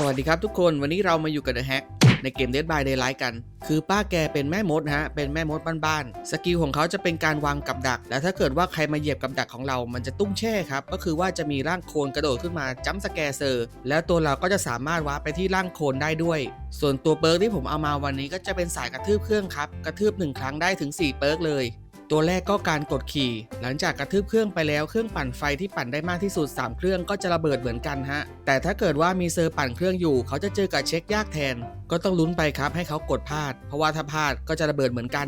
สวัสดีครับทุกคนวันนี้เรามาอยู่กับ The Hack ในเกม Dead by Daylight กัน คือป้าแกเป็นแม่มดฮะ เป็นแม่มดบ้านๆ สกิลของเขาจะเป็นการวางกับดัก แล้วถ้าเกิดว่าใครมาเหยียบกับดักของเรา มันจะตุ้งแช่ครับ ก็คือว่าจะมีร่างโคลนกระโดดขึ้นมาจัมป์สแกร์เซอร์ แล้วตัวเราก็จะสามารถวาร์ปไปที่ร่างโคลนได้ด้วย ส่วนตัวเปิร์กที่ผมเอามาวันนี้ก็จะเป็นสายกระทืบเครื่องครับ กระทืบหนึ่งครั้งได้ถึง 4เปิร์กเลย ตัวแรกก็การกดขี่ หลังจากกระทืบเครื่องไปแล้วเครื่องปั่นไฟที่ปั่นได้มากที่สุด 3 เครื่องก็จะระเบิดเหมือนกันฮะ แต่ถ้าเกิดว่ามีเซอร์ปั่นเครื่องอยู่ เขาจะเจอกับเช็คยากแทน ก็ต้องลุ้นไปครับให้เขากดพลาด เพราะว่าถ้าพลาดก็จะระเบิดเหมือนกัน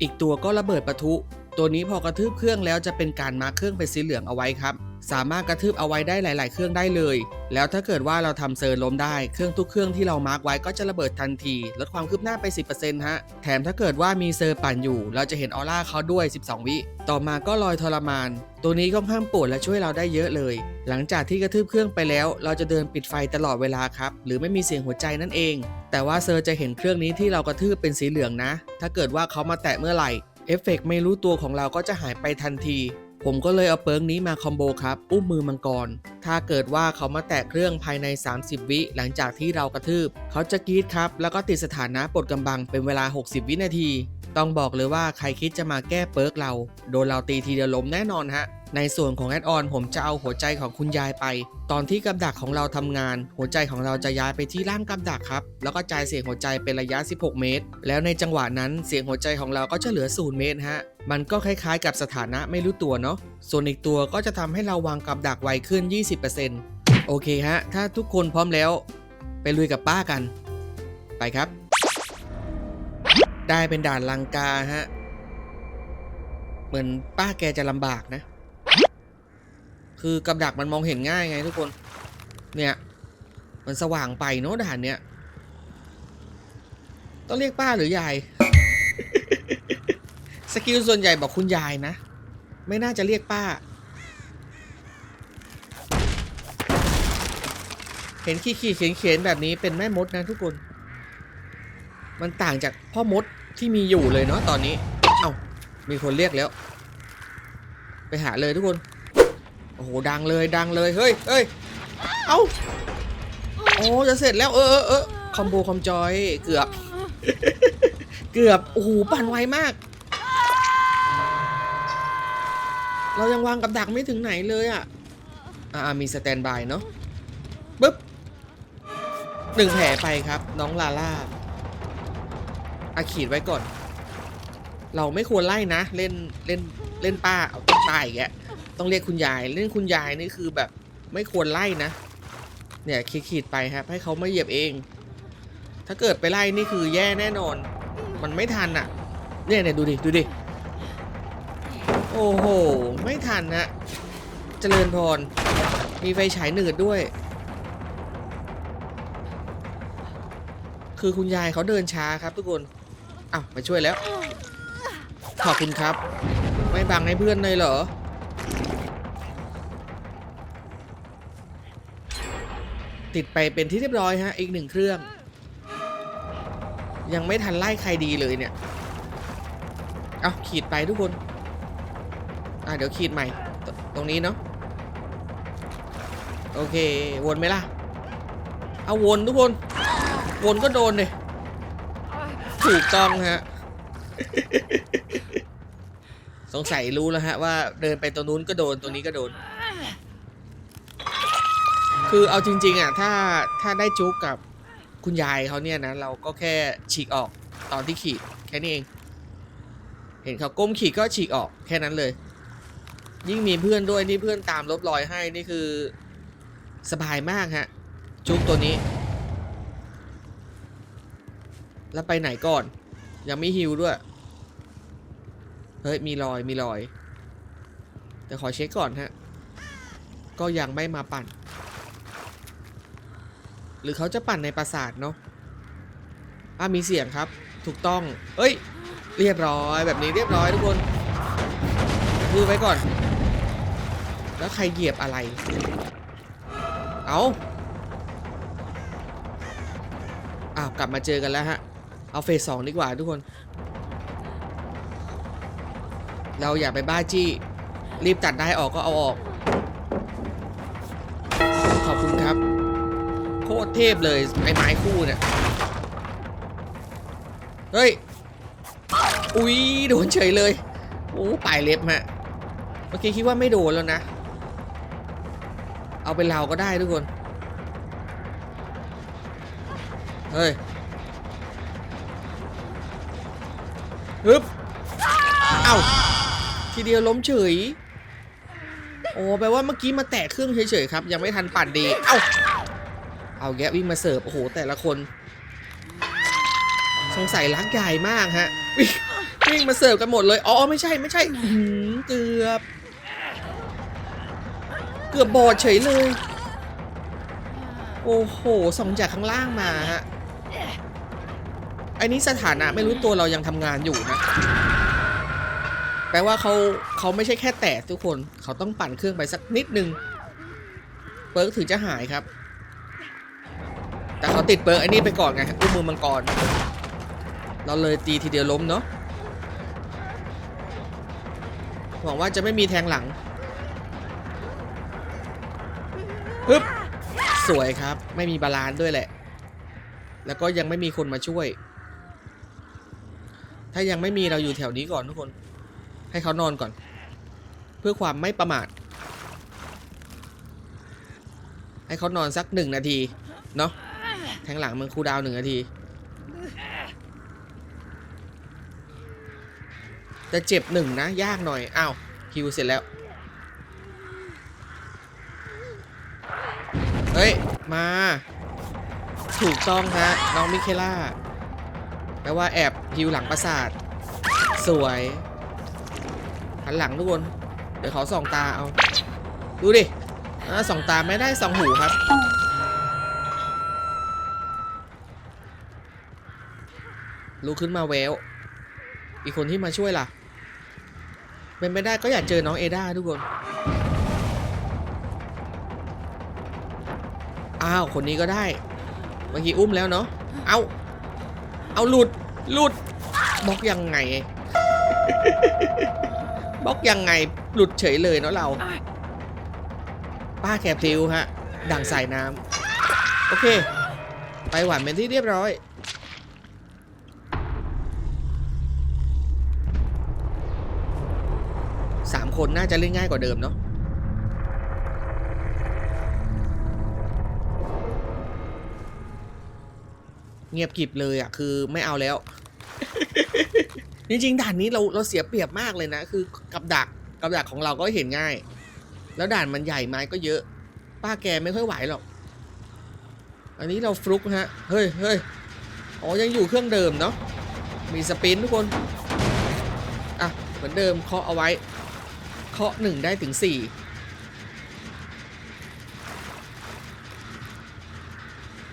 อีกตัวก็ระเบิดปะทุ ตัวนี้พอกระทืบเครื่องแล้วจะเป็นการมาร์คเครื่องเป็นสีเหลืองเอาไว้ครับ สามารถกระทืบเอาไว้ได้หลาย ๆ เครื่องได้เลย แล้วถ้าเกิดว่าเราทำเซอร์ล้มได้เครื่องทุกเครื่องที่เรามาร์กไว้ก็จะระเบิดทันที ลดความคืบหน้าไป 10%ฮะ แถมถ้าเกิดว่ามีเซอร์ปั่นอยู่ เราจะเห็นออร่าเขาด้วย 12 วิ ต่อมาก็ลอยทรมาน ตัวนี้ค่อนข้างปวดและช่วยเราได้เยอะเลย หลังจากที่กระทืบเครื่องไปแล้ว เราจะเดินปิดไฟตลอดเวลาครับ หรือไม่มีเสียงหัวใจนั่นเอง แต่ว่าเซอร์จะเห็นเครื่องนี้ที่เรากระทืบเป็นสีเหลืองนะ ถ้าเกิดว่าเขามาแตะเมื่อไหร่เอฟเฟกต์ไม่รู้ตัวของเราก็จะหายไปทันที ผมก็เลยเอาเปิร์กนี้มาคอมโบครับ อุ้มมือมังกร ถ้าเกิดว่าเขามาแตะเครื่องภายใน 30 วิหลังจากที่เรากระทืบ เขาจะกรีดครับ แล้วก็ติดสถานะปลดกำบังเป็นเวลา 60 วินาที ต้องบอกเลยว่าใครคิดจะมาแก้เปิร์กเรา โดนเราตีทีเดียวล้มแน่นอนฮะ ในส่วนของแอดออนผมจะเอาหัวใจของคุณยายไป ตอนที่กับดักของเราทำงาน หัวใจของเราจะย้ายไปที่ร่างกับดักครับ แล้วก็จ่ายเสียงหัวใจเป็นระยะ 16 เมตร แล้วในจังหวะนั้นเสียงหัวใจของเราก็จะเหลือ 0 เมตรฮะ มันก็คล้ายๆ กับสถานะไม่รู้ตัวเนาะ ส่วนอีกตัวก็จะทำให้เราวางกับดักไวขึ้น 20%โอเคฮะ ถ้าทุกคนพร้อมแล้ว ไปลุยกับป้ากัน ไปครับ ได้เป็นด่านลังกาฮะ เหมือนป้าแกจะลำบากนะ คือกับดักมันมองเห็นง่ายไงทุกคน เนี่ย มันสว่างไปเนาะด่านเนี้ย ต้องเรียกป้าหรือยาย สกิลส่วนใหญ่บอกคุณยายนะ ไม่น่าจะเรียกป้า เห็นขี้ขี้เขียนเขียนแบบนี้เป็นแม่มดนะทุกคน มันต่างจากพ่อมดที่มีอยู่เลยเนาะตอนนี้ เอ้า มีคนเรียกแล้ว ไปหาเลยทุกคน หดังเลยดังเลยเฮ้ยเฮ้ยเอ้าโอ้จะเสร็จแล้วเออเออเออคอมโบคอมจอยเกือบ เกือบโอ้โหปั่นไวมาก เรายังวางกับดักไม่ถึงไหนเลยอะอ่ามีสแตนบายเนาะปึ๊บหนึ่งแผลไปครับ น้องลาล่าอาขีดไว้ก่อน เราไม่ควรไล่นะ เล่นเล่นเล่นป้าเอาตายอีกแก ต้องเรียกคุณยายเล่นคุณยายนี่คือแบบไม่ควรไล่นะ เนี่ยขีดๆไปครับ ให้เขาไมาเหยียบเอง ถ้าเกิดไปไล่นี่คือแย่แน่นอน มันไม่ทันอะ เนี่ยเนี่ยดูดิ ดูดิ โอ้โห ไม่ทันนะเจริญพร มีไฟฉายหนืดด้วย คือคุณยายเขาเดินช้าครับทุกคนอ้าวมาช่วยแล้ว ขอบคุณครับ ไม่บังให้เพื่อนเลยเหรอ ติดไปเป็นที่เรียบร้อยฮะ อีกหนึ่งเครื่อง ยังไม่ทันไล่ใครดีเลยเนี่ย เอาขีดไปทุกคน อะเดี๋ยวขีดใหม่ตตรงนี้เนาะ โอเค วนไหมล่ะ เอาวนทุกคน วนก็โดนเลยถูกต้องฮะ สงสัยรู้แล้วฮะว่าเดินไปตรงนู้นก็โดนตรงนี้ก็โดน คือเอาจริง ๆอะถ้าถ้าได้จุกกับคุณยายเขาเนี่ยนะ เราก็แค่ฉีกออกตอนที่ขีดแค่นี้เอง เห็นเขาก้มขีดก็ฉีกออกแค่นั้นเลย ยิ่งมีเพื่อนด้วยนี่เพื่อนตามลบรอยให้นี่คือสบายมากฮะ จุกตัวนี้ แล้วไปไหนก่อน ยังไม่ฮิวด้วย เฮ้ย มีรอยมีรอย แต่ขอเช็คก่อนฮะ ก็ยังไม่มาปั่น หรือเขาจะปั่นในปราสาทเนาะอะมีเสียงครับ ถูกต้อง เอ้ย เรียบร้อยแบบนี้เรียบร้อยทุกคนคือไว้ก่อน แล้วใครเหยียบอะไร เอาอ้าวกลับมาเจอกันแล้วฮะ เอาเฟสสองดีกว่าทุกคน เราอย่าไปบ้าจี้ รีบตัดได้ออกก็เอาออก คุณคตรเทพเลยไอ้ไม้คู่เนี่ย เฮ้ย อุ๊ยโดนเฉยเลย โอ้ปลายเล็บฮะ เมื่อกี้คิดว่าไม่โดนแล้วนะ เอาเป็นเราก็ได้ทุกคน เฮ้ยฮึบเอ้าทีเดียวล้มเฉย โอ้แปลว่าเมื่อกี้มาแตะเครื่องเฉยๆครับ ยังไม่ทันปั่นดี เอ้า เอาแกะวิ่งมาเสิร์ฟ โอ้โห แต่ละคน สงสัยรักใหญ่มากฮะ วิ่งมาเสิร์ฟกันหมดเลย อ๋อ ไม่ใช่ไม่ใช่เกือบ เกือบบอดเฉยเลย โอ้โห ส่องจากข้างล่างมาฮะอันนี้สถานะไม่รู้ตัวเรายังทำงานอยู่นะ แปลว่าเขาเขาไม่ใช่แค่แตะทุกคน เขาต้องปั่นเครื่องไปสักนิดนึง เปิร์กถึงจะหายครับ เขาติดเปิร์กไอ้นี่ไปก่อนไงอุ้มมือมังกร เราเลยตีทีเดียวล้มเนาะหวังว่าจะไม่มีแทงหลังฮึบสวยครับ ไม่มีบาลานซ์ด้วยแหละ แล้วก็ยังไม่มีคนมาช่วย ถ้ายังไม่มีเราอยู่แถวนี้ก่อนทุกคน ให้เขานอนก่อน เพื่อความไม่ประมาท ให้เขานอนสักหนึ่งนาที เนาะ ทงหลังมึงคูดาวหนึ่งนาที แต่เจ็บหนึ่งนะ ยากหน่อยอ้าวคิวเสร็จแล้ว เฮ้ย มา ถูกต้องฮะน้องมิเคล่าแปลว่าแอบฮิวหลังปราสาท สวยหันหลังทุกคน เดี๋ยวเขาส่องตาเอา ดูดิอสองตาไม่ได้สองหูครับ ลุกขึ้นมาแววอีกคนที่มาช่วยล่ะ เป็นไม่ได้ก็อยากเจอน้องเอด้าทุกคน อ้าว คนนี้ก็ได้ เมื่อกี้อุ้มแล้วเนาะ เอา เอาหลุด หลุด บล็อกยังไง บล็อกยังไง หลุดเฉยเลยเนาะเรา ป้าแคปทิวฮะ ดังสายน้ำ โอเค ไปหวานเป็นที่เรียบร้อย สาม คนน่าจะเล่นง่ายกว่าเดิมเนาะเงียบกริบเลยอะคือไม่เอาแล้ว จริงๆด่านนี้เราเราเสียเปรียบมากเลยนะ คือกับดักกับดักของเราก็เห็นง่าย แล้วด่านมันใหญ่ไม้ก็เยอะ ป้าแกไม่ค่อยไหวหรอก อันนี้เราฟลุกฮะ เฮ้ยเฮ้ยอ๋อยังอยู่เครื่องเดิมเนาะมีสปินทุกคน อะ เหมือนเดิมเคาะเอาไว้ เคาะหนึ่งได้ถึงสี่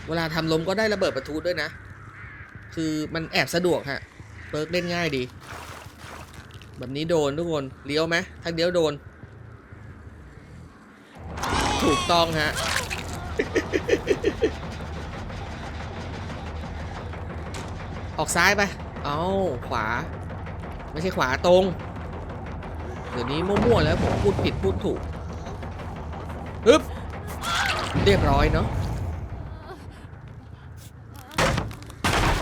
เวลาทำลมก็ได้ระเบิดประทุด้วยนะ คือมันแอบสะดวกฮะเปิร์กเล่นง่ายดี แบบนี้โดนทุกคนเลี้ยวไหมถ้าเลี้ยวโดน ถูกต้องฮะออกซ้ายไป เอาขวา ไม่ใช่ขวาตรง ดี๋ยวนี้มั่วๆแล้วผมพูดผิดพูดถูกฮึบเรียบร้อยเนาะ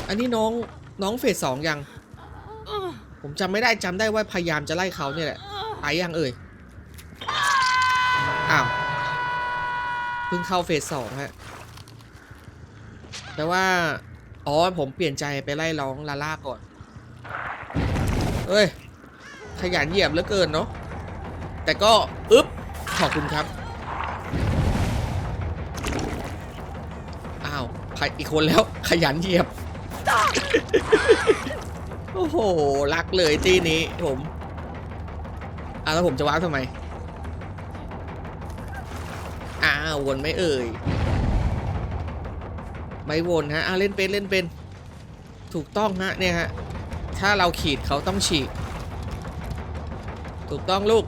อันนี้น้องน้องเฟสสองยัง ผมจำไม่ได้จำได้ว่าพยายามจะไล่เขาเนี่ยแหละไปยังเอ่ยอ้าวเพิ่งเข้าเฟสสองฮะแต่ว่า อ๋อ ผมเปลี่ยนใจไปไล่ร้องลาล่าก่อน เอ้ย ยันเหยียบเหลือเกินเนาะแต่ก็อึ๊บขอบคุณครับอ้าวใครอีกคนแล้วขยันเหยียบโอ้โหรักเลยตีนี้ผมอะแล้วผมจะว้าวทำไมอ้าววนไม่เอ่ยไม่วนฮะอะเล่นเป็นเล่นเป็นถูกต้องฮะเนี่ยฮะถ้าเราขีดเขาต้องฉีก ถูกต้องลูก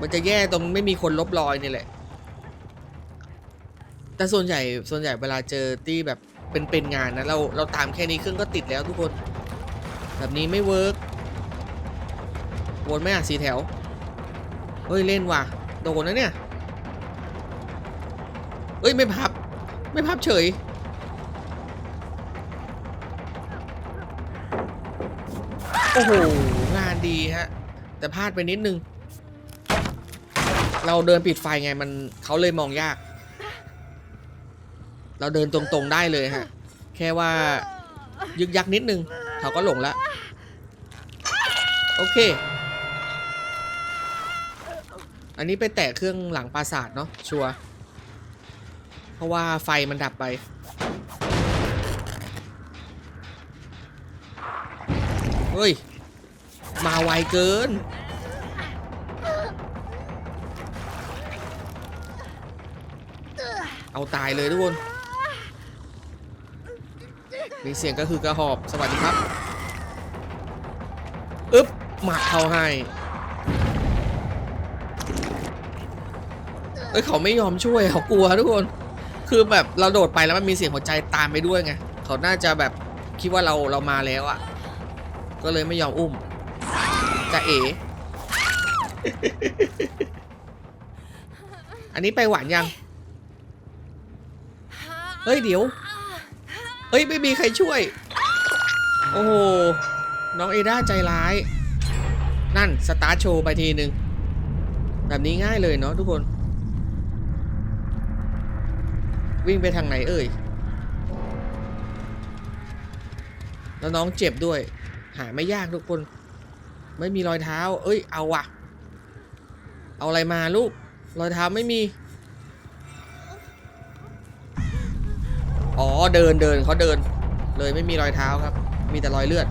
มันจะแย่ตรงไม่มีคนลบรอยนี่แหละ แต่ส่วนใหญ่ส่วนใหญ่เวลาเจอที่แบบเป็นเป็นงานนะเราเราตามแค่นี้เครื่องก็ติดแล้วทุกคน แบบนี้ไม่เวิร์กวนไหม่อะสีแถว เฮ้ยเล่นว่ะโดนนะเนี่ย เอ้ยไม่พับ ไม่พับเฉย โอ้โห ดีฮะ แต่พลาดไปนิดนึง เราเดินปิดไฟไงมันเขาเลยมองยาก เราเดินตรงๆได้เลยฮะ แค่ว่ายึกยักนิดนึงเขาก็หลงละ โอเค อันนี้ไปแตะเครื่องหลังปราสาทเนาะชัวเพราะว่าไฟมันดับไปเฮ้ย มาไวเกิน เอาตายเลยทุกคน มีเสียงก็คือกระหอบ สวัสดีครับอึ๊บหมัดเขาให้ เอ้ยเขาไม่ยอมช่วยเขากลัวทุกคน คือแบบเราโดดไปแล้วมันมีเสียงหัวใจตามไปด้วยไง เขาน่าจะแบบคิดว่าเราเรามาแล้วอะ่ะ ก็เลยไม่ยอมอุ้ม จะเอ อันนี้ไปหวานยัง เฮ้ยเดี๋ยว เฮ้ยไม่มีใครช่วย โอ้โห น้องเอด้าใจร้าย นั่น สตาร์โชว์ไปทีหนึ่ง แบบนี้ง่ายเลยเนาะทุกคน วิ่งไปทางไหนเอ่ย แล้วน้องเจ็บด้วย หาไม่ยากทุกคน ไม่มีรอยเท้า เอ้ย เอาวะเอาอะไรมาลูก รอยเท้าไม่มี อ๋อ เดินเดินเขาเดิน เลยไม่มีรอยเท้าครับ มีแต่รอยเลือด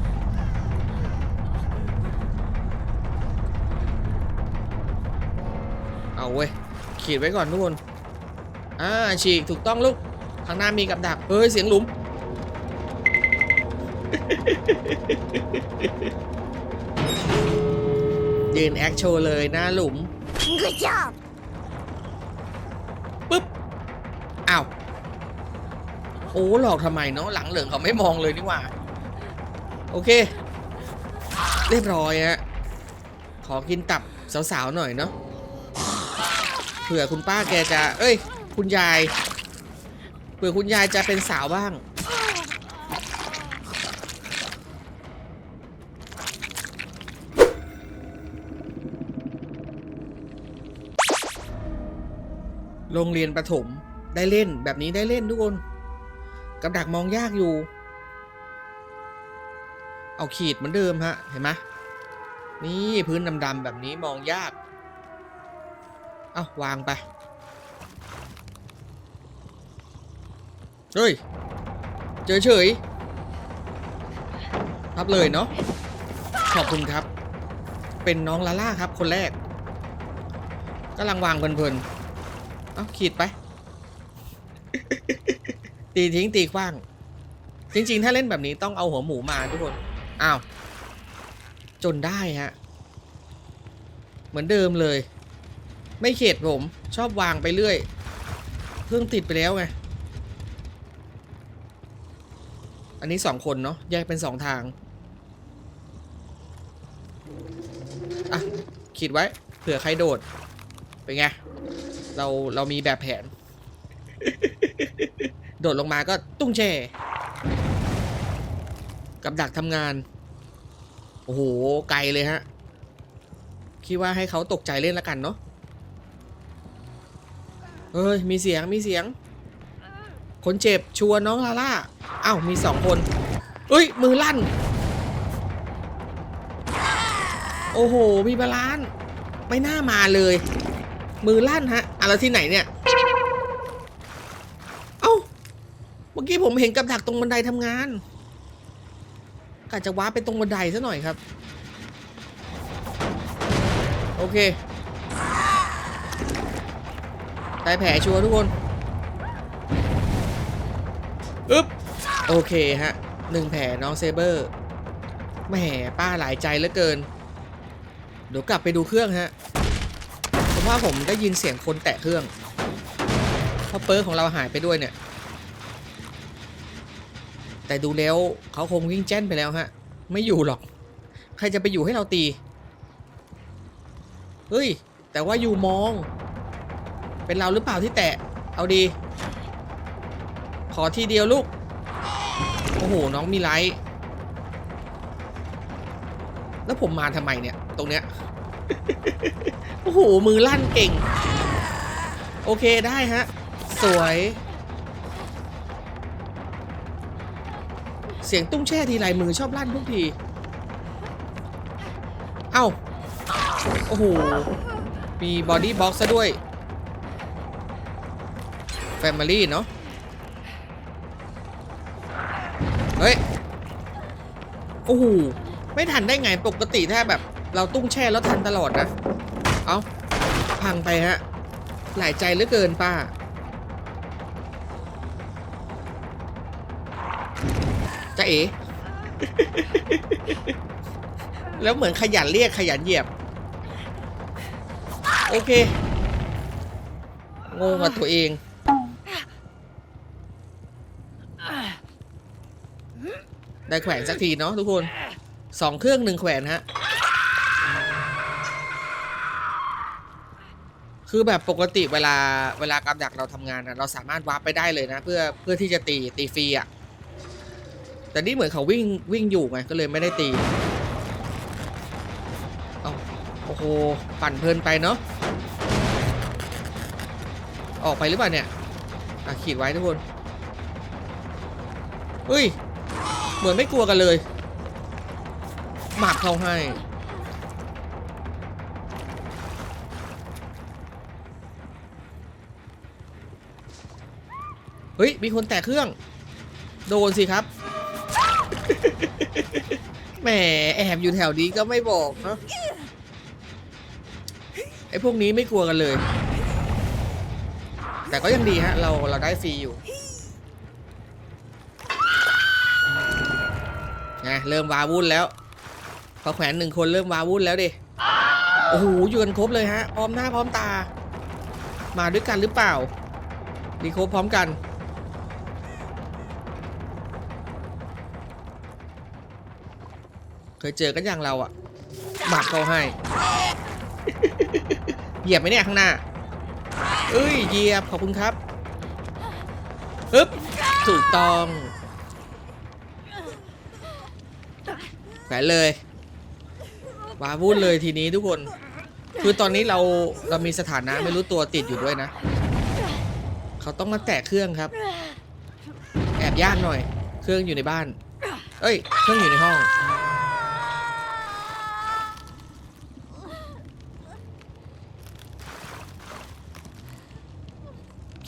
เอาเว้ย ขีดไว้ก่อนทุกคน อ่า ฉีกถูกต้องลูก ข้างหน้ามีกับดัก เฮ้ย เสียงหลุม ยืนแอคโชว์เลยหน้าหลุม Good job. ปึ๊บอ้าวโอ้หลอกทำไมเนาะหลังเหลืองเขาไม่มองเลยนี่หว่า โอเค เรียบร้อยฮะขอกินตับสาวๆหน่อยเนาะเผื่อคุณป้าแกจะ เอ้ย คุณยาย เผื่อคุณยายจะเป็นสาวบ้าง โรงเรียนประถมได้เล่นแบบนี้ได้เล่นทุกคน กับดักมองยากอยู่ เอาขีดเหมือนเดิมฮะ เห็นไหมนี่พื้นดำๆแบบนี้มองยาก เอาวางไป เฮ้ย เจอเฉยรับเลยเนาะ ขอบคุณครับ เป็นน้องลาล่าครับคนแรกกำลังวางเพลินๆ เอาขีดไป ตีทิ้งตีขว้าง จริง ๆ ถ้าเล่นแบบนี้ต้องเอาหัวหมูมาทุกคน อ้าว จนได้ฮะ เหมือนเดิมเลย ไม่เข็ดผม ชอบวางไปเรื่อย เพิ่งติดไปแล้วไง อันนี้สองคนเนาะแยกเป็นสองทาง อะ ขีดไว้ เผื่อใครโดด เป็นไง เราเรามีแบบแผน โดดลงมาก็ตุ้งแช่กับดักทำงาน โอ้โห ไกลเลยฮะ คิดว่าให้เขาตกใจเล่นละกันเนาะเฮ้ย มีเสียงมีเสียง คนเจ็บชวนน้องลาล่าอ้าว มีสองคนเอ้ย มือลั่น โอ้โห มีบาลานซ์ไม่น่ามาเลย มือลั่นฮะอะไรที่ไหนเนี่ยเอ้าเมื่อกี้ผมเห็นกับดักตรงบันไดทำงานกะจะว้าไปตรงบันไดซะหน่อยครับ โอเคได้แผลชัวร์ทุกคนอึ๊บโอเคฮะหนึ่งแผลน้องเซเบอร์แหมป้าหลายใจเหลือเกิน เดี๋ยวกลับไปดูเครื่องฮะ เพราะว่าผมได้ยินเสียงคนแตะเครื่องเพราะเปิร์ของเราหายไปด้วยเนี่ย แต่ดูแล้วเขาคงวิ่งแจ้นไปแล้วฮะ ไม่อยู่หรอก ใครจะไปอยู่ให้เราตี เฮ้ย แต่ว่าอยู่มอง เป็นเราหรือเปล่าที่แตะ เอาดี ขอทีเดียวลูก โอ้โห น้องมีไลท์แล้วผมมาทำไมเนี่ย ตรงเนี้ย โอ้โห มือลั่นเก่ง โอเคได้ฮะ สวย เสียงตุ้งแช่ทีไรมือชอบลั่นทุกที เอ้า โอ้โห มีบอดี้บ็อกซ์ซะด้วย แฟมิลี่เนาะ เฮ้ย โอ้โห ไม่ทันได้ไงปกติถ้าแบบ เราตุ้งแช่แล้วทันตลอดนะ เอาพังไปฮะ หลายใจเหลือเกินป้า จะเอ๋ แล้วเหมือนขยันเรียกขยันเหยียบ โอเค งงกับตัวเองได้แขวนสักทีเนาะทุกคนสองเครื่องหนึ่งแขวนฮะ คือแบบปกติเวลาเวลากำดักเราทำงานนะเราสามารถวาร์ปไปได้เลยนะ เพื่อเพื่อที่จะตีตีฟรีอะ่ะแต่นี่เหมือนเขาวิ่งวิ่งอยู่ไงก็เลยไม่ได้ตีเอาโอ้โหปั่นเพลินไปเนาะออกไปหรือเปล่าเนี่ยอะขีดไว้ทุกคนเฮ้ย เหมือนไม่กลัวกันเลยหมับเขาให้ เฮ้ย มีคนแตะเครื่อง โดนสิครับ แหมแอบอยู่แถวนี้ก็ไม่บอกเนอะไอ้พวกนี้ไม่กลัวกันเลย แต่ก็ยังดีฮะ เราเราได้ฟรีอยู่ไงเริ่มวาวุ่นแล้วพอแขวนหนึ่งคนเริ่มวาวุ่นแล้วดิโอ้โหอยู่กันครบเลยฮะพร้อมหน้าพร้อมตา มาด้วยกันหรือเปล่าดีครบพร้อมกัน เคยเจอกันอย่างเราอะหมักเขาให้ เหยียบไหมเนี่ยข้างหน้า เอ้ยเหยียบขอบคุณครับอึ๊บถูกต้องแขวนเลยวาวุ่นเลยทีนี้ทุกคน คือตอนนี้เราเรามีสถานะไม่รู้ตัวติดอยู่ด้วยนะ เขาต้องมาแตะเครื่องครับ แอบยากหน่อย เครื่องอยู่ในบ้าน เอ้ย เครื่องอยู่ในห้อง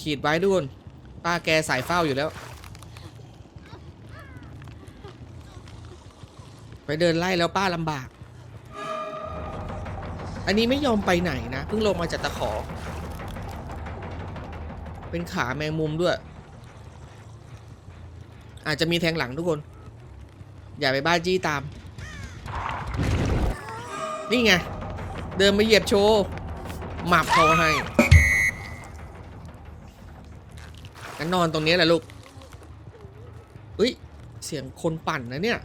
ขีดไว้ทุกคนป้าแกสายเฝ้าอยู่แล้ว ไปเดินไล่แล้วป้าลำบาก อันนี้ไม่ยอมไปไหนนะ เพิ่งลงมาจากตะขอ เป็นขาแมงมุมด้วย อาจจะมีแทงหลังทุกคน อย่าไปบ้าจี้ตาม นี่ไง เดินมาเหยียบโชว์หมับเขาให้ งั้นนอนตรงนี้แหละลูกเฮ้ย เสียงคนปั่นนะเนี่ย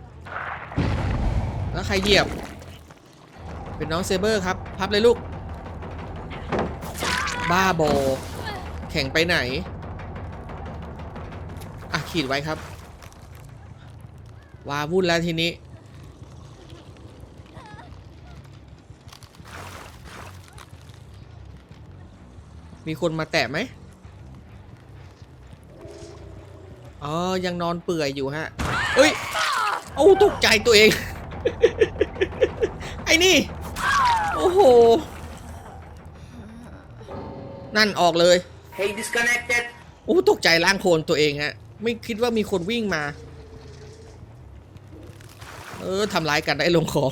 แล้วใครเหยียบ เป็นน้องเซเบอร์ครับ พับเลยลูก บ้าบอ แข่งไปไหน อะ ขีดไว้ครับ วาวุ่นแล้วทีนี้มีคนมาแตะไหม อ๋อ ยังนอนเปื่อยอยู่ฮะเอ้ยโอ้ตกใจตัวเอง ไอ้นี่ โอ้โห นั่นออกเลย Hey, disconnected. โอ้ตกใจล้างโคลนตัวเองฮะ ไม่คิดว่ามีคนวิ่งมา เออทำร้ายกันได้ลงคอ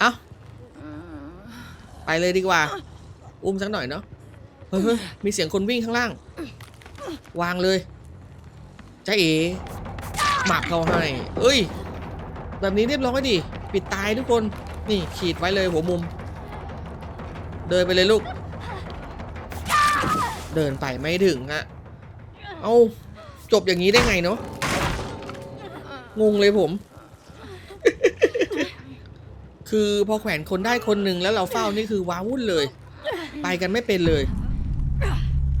เอาไปเลยดีกว่า อุ้มสักหน่อยเนาะ เฮ้ยมีเสียงคนวิ่งข้างล่าง วางเลยจ้าเอ๋หมับเขาให้ เอ้ย แบบนี้เรียบร้อยดิ ปิดตายทุกคน นี่ขีดไว้เลยหัวมุม เดินไปเลยลูก เดินไปไม่ถึงอะเอาจบอย่างนี้ได้ไงเนาะ งงเลยผม คือพอแขวนคนได้คนหนึ่งแล้วเราเฝ้านี่คือว้าวุ่นเลย ไปกันไม่เป็นเลย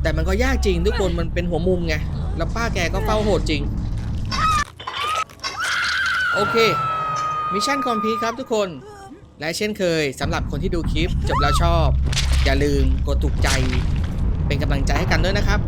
แต่มันก็ยากจริงทุกคนมันเป็นหัวมุมไง แล้วป้าแกก็เฝ้าโหดจริง โอเค มิชชั่นคอมพลีทครับทุกคน และเช่นเคยสำหรับคนที่ดูคลิปจบแล้วชอบ อย่าลืมกดถูกใจเป็นกำลังใจให้กันด้วยนะครับ